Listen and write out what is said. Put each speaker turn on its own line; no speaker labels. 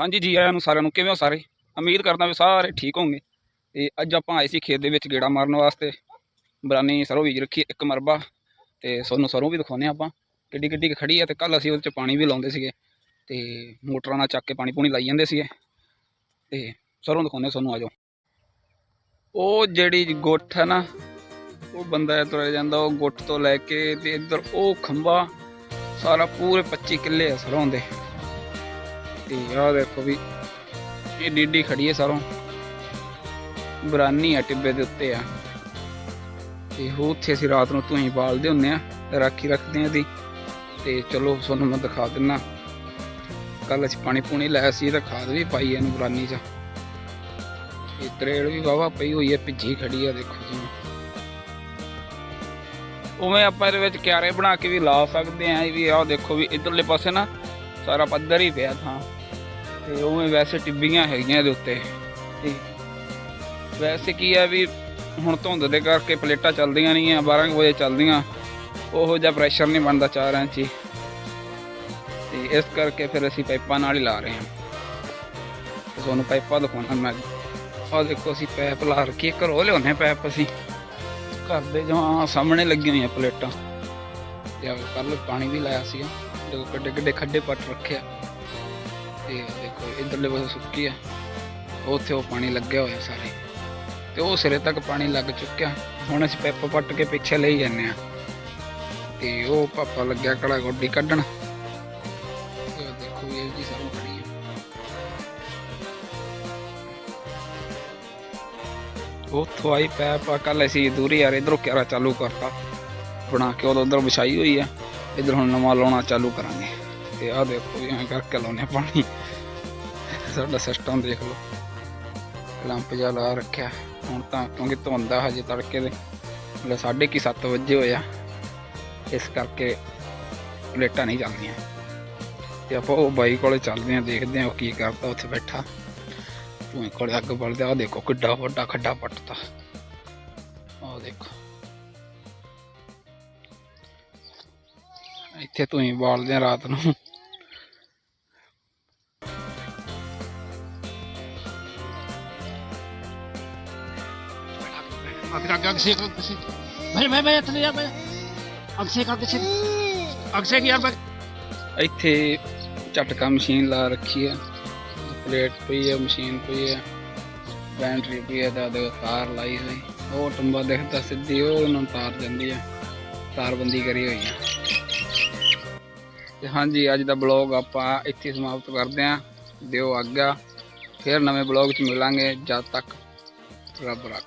ਹਾਂਜੀ ਜੀ, ਆਇਆਂ ਨੂੰ ਸਾਰਿਆਂ ਨੂੰ ਕਿਵੇਂ ਹੋ ਸਾਰੇ? ਉਮੀਦ ਕਰਦਾ ਵੀ ਸਾਰੇ ਠੀਕ ਹੋਣਗੇ। ਤੇ ਅੱਜ ਆਪਾਂ ਆਏ ਸੀ ਖੇਤ ਦੇ ਵਿੱਚ ਗੇੜਾ ਮਾਰਨ ਵਾਸਤੇ। ਬਰਾਨੀ ਸਰੋਂ ਬੀਜ ਰੱਖੀ, ਇੱਕ ਮਰਬਾ ਤੇ ਸੋਨੂੰ ਸਰੋਂ ਵੀ ਦਿਖਾਉਂਦੇ ਹਾਂ ਆਪਾਂ। ਕਿੱਡੀ ਕਿੱਡੀ ਕੁ ਖੜੀ ਆ ਤੇ ਕੱਲ ਅਸੀਂ ਉਹਦੇ ਚ ਪਾਣੀ ਵੀ ਲਾਉਂਦੇ ਸੀਗੇ। ਤੇ ਮੋਟਰਾਂ ਨਾਲ ਚੱਕ ਕੇ ਪਾਣੀ ਪੂਣੀ ਲਾਈ ਜਾਂਦੇ ਸੀਗੇ। ਤੇ ਸਰੋਂ ਦਿਖਾਉਂਦੇ ਹਾਂ ਤੁਹਾਨੂੰ ਆਜੋ ਉਹ ਜਿਹੜੀ ਗੁੱਠ ਹੈ ਨਾ, ਉਹ ਬੰਦਾ ਤੁਰਿਆ ਜਾਂਦਾ, ਉਹ ਗੁੱਠ ਤੋਂ ਲੈ ਕੇ ਤੇ ਇੱਧਰ ਉਹ ਖੰਭਾ, ਸਾਰਾ ਪੂਰੇ 25 ਕਿੱਲੇ ਆ ਸਰੋਂ ਦੇ। ਤੇ ਆਹ ਦੇਖੋ ਵੀ ਇਹ ਡੀਡੀ ਖੜੀ ਹੈ ਸਰੋਂ। ਬਰਾਨੀ ਆ ਟਿੱਬੇ ਦੇ ਉੱਤੇ ਆ। ਤੇ ਉਹ ਉੱਥੇ ਅਸੀਂ ਰਾਤ ਨੂੰ ਤੂੰ ਬਾਲਦੇ ਹੁੰਨੇ ਆ, ਰਾਖੀ ਰੱਖਦੇ ਆ ਦੀ ਤੇ ਚਲੋ ਤੁਹਾਨੂੰ ਮੈਂ ਦਿਖਾ ਦਿੰਨਾ। ਕੱਲ ਅਸੀਂ ਪਾਣੀ ਪੂਣੀ ਲਾਇਆ ਸੀ ਤੇ ਖਾਦ ਵੀ ਪਾਈ ਇਹਨੂੰ ਬਰਾਨੀ 'ਚ। ਇਹ ਤਰੇੜ ਵੀ ਵਾਵਾ ਪਈ ਹੋਈ ਹੈ ਭਿੱਜੀ ਖੜੀ ਆ ਦੇਖੋ ਜੀ। ਉਵੇਂ ਆਪਾਂ ਇਹਦੇ ਵਿੱਚ ਕਿਆਰੇ ਬਣਾ ਕੇ ਵੀ ਲਾ ਸਕਦੇ ਆ, ਇਹ ਵੀ ਆਹ ਦੇਖੋ ਵੀ ਇਧਰਲੇ ਪਾਸੇ ਨਾ ਸਾਰਾ ਪੱਧਰ ਹੀ ਪਿਆ ਥਾਂ। ਤੇ ਉਵੇਂ ਵੈਸੇ ਟਿੱਬੀਆਂ ਹੈਗੀਆਂ ਇਹਦੇ ਉੱਤੇ। ਤੇ ਵੈਸੇ ਕੀ ਆ ਵੀ ਹੁਣ ਧੁੰਦ ਦੇ ਕਰਕੇ ਪਲੇਟਾਂ ਚੱਲਦੀਆਂ ਨਹੀਂ ਆ 12 ਕੁ ਵਜੇ ਚੱਲਦੀਆਂ। ਉਹੋ ਜਿਹਾ ਪ੍ਰੈਸ਼ਰ ਨਹੀਂ ਬਣਦਾ 4 ਇੰਚੀ ਤੇ ਇਸ ਕਰਕੇ ਫਿਰ ਅਸੀਂ ਪਾਈਪਾਂ ਨਾਲ ਹੀ ਲਾ ਰਹੇ ਹਾਂ। ਤੇ ਤੁਹਾਨੂੰ ਪਾਈਪਾਂ ਦਿਖਾਉਣਾ ਮੈਂ। ਆਹ ਦੇਖੋ ਅਸੀਂ ਪਾਈਪ ਲਾ ਰੱਖੀ ਹੈ, ਘਰੋਂ ਲਿਆਉਂਦੇ ਪਾਈਪ ਅਸੀਂ। ਘਰ ਦੇ ਜਮਾਂ ਸਾਹਮਣੇ ਲੱਗੀਆਂ ਹੋਈਆਂ ਪਲੇਟਾਂ। ਤੇ ਆ ਕੱਲ ਪਾਣੀ ਵੀ ਲਾਇਆ ਸੀਗਾ। ਜਦੋਂ ਕਿੱਡੇ ਕਿੱਡੇ ਖੱਡੇ ਪੱਟ ਰੱਖਿਆ ਤੇ ਦੇਖੋ ਇਧਰਲੇ ਪਾਸੇ ਸੁੱਕੀ ਆ। ਉੱਥੇ ਉਹ ਪਾਣੀ ਲੱਗਿਆ ਹੋਇਆ ਸਾਰੇ। ਤੇ ਉਹ ਸਿਰੇ ਤੱਕ ਪਾਣੀ ਲੱਗ ਚੁੱਕਿਆ। ਹੁਣ ਅਸੀਂ ਪੈਪ ਪੱਟ ਕੇ ਪਿੱਛੇ ਲਈ ਜਾਂਦੇ ਆ ਤੇ ਉਹ ਪਾਪਾ ਲੱਗਿਆ ਕੜਾ ਗੋਡੀ ਕੱਢਣ। ਤੇ ਦੇਖੋ ਇਹ ਜੀ ਸਰੋਂ ਖੜੀ ਹੈ ਉੱਥੋਂ ਆਈ ਪੈਪ ਆ ਕੱਲ ਅਸੀਂ ਦੂਰੀ ਯਾਰ ਇਧਰੋਂ ਕਿਆਰਾ ਚਾਲੂ ਕਰਤਾ। ਬਣਾ ਕੇ ਉਹ ਉਧਰ ਵਿਛਾਈ ਹੋਈ ਆ। ਇਧਰ ਹੁਣ ਨਵਾਂ ਲਾਉਣਾ ਚਾਲੂ ਕਰਾਂਗੇ। ਤੇ ਆਹ ਦੇਖੋ ਵੀ ਐਂ ਕਰਕੇ ਲਾਉਨੇ ਆ ਪਾਣੀ। ਸਾਡਾ ਸਿਸਟਮ ਦੇਖ ਲਓ। ਲੰਪ ਜਿਹਾ ਲਾ ਰੱਖਿਆ। ਹੁਣ ਤਾਂ ਕਿਉਂਕਿ ਧੁੰਦਾ ਹਜੇ ਤੜਕੇ ਦੇ। ਮਤਲਬ ਸਾਢੇ ਕੀ 7 ਵਜੇ ਹੋਇਆ ਇਸ ਕਰਕੇ ਪਲੇਟਾਂ ਨਹੀਂ ਚੱਲਦੀਆਂ। ਤੇ ਆਪਾਂ ਉਹ ਬਾਈ ਕੋਲੇ ਚੱਲਦੇ ਆਂ ਦੇਖਦੇ ਆਂ ਉਹ ਕੀ ਕਰਦਾ, ਉੱਥੇ ਬੈਠਾ। ਤੂੰ ਕੋਲੇ ਅੱਗ ਬਲਦੇ ਆ ਦੇਖੋ ਕਿੱਡਾ ਵੱਡਾ ਖੱਡਾ ਪੱਟਤਾ। ਆਹ ਦੇਖੋ। ਇੱਥੇ ਧੂਈ ਬਾਲਦੇ ਆ ਰਾਤ ਨੂੰ। ਇੱਥੇ ਯਾਰ ਝਟਕਾ ਮਸ਼ੀਨ ਲਾ ਰੱਖੀ ਹੈ ਪਲੇਟ ਪਈ ਹੈ ਮਸ਼ੀਨ ਪਈ ਹੈ ਬੈਂਟਰੀ ਪਈ ਹੈ ਦਾ ਤਾਰ ਲਾਈ ਹੋਈ। ਉਹ ਟੰਬਾ ਦੇਖਦਾ ਸਿੱਧੀ ਉਹ ਨੂੰ ਤਾਰ ਜਾਂਦੀ ਹੈ ਤਾਰ ਬੰਦੀ ਕਰੀ ਹੋਈ ਹੈ ਤੇ ਹਾਂਜੀ, ਅੱਜ ਦਾ ਬਲੌਗ ਆਪਾਂ ਇੱਥੇ ਸਮਾਪਤ ਕਰਦੇ ਹਾਂ। ਦਿਓ ਆਗਿਆ ਫਿਰ ਨਵੇਂ ਬਲੌਗ 'ਚ ਮਿਲਾਂਗੇ। ਜਦ ਤੱਕ ਰੱਬ ਰੱਖ।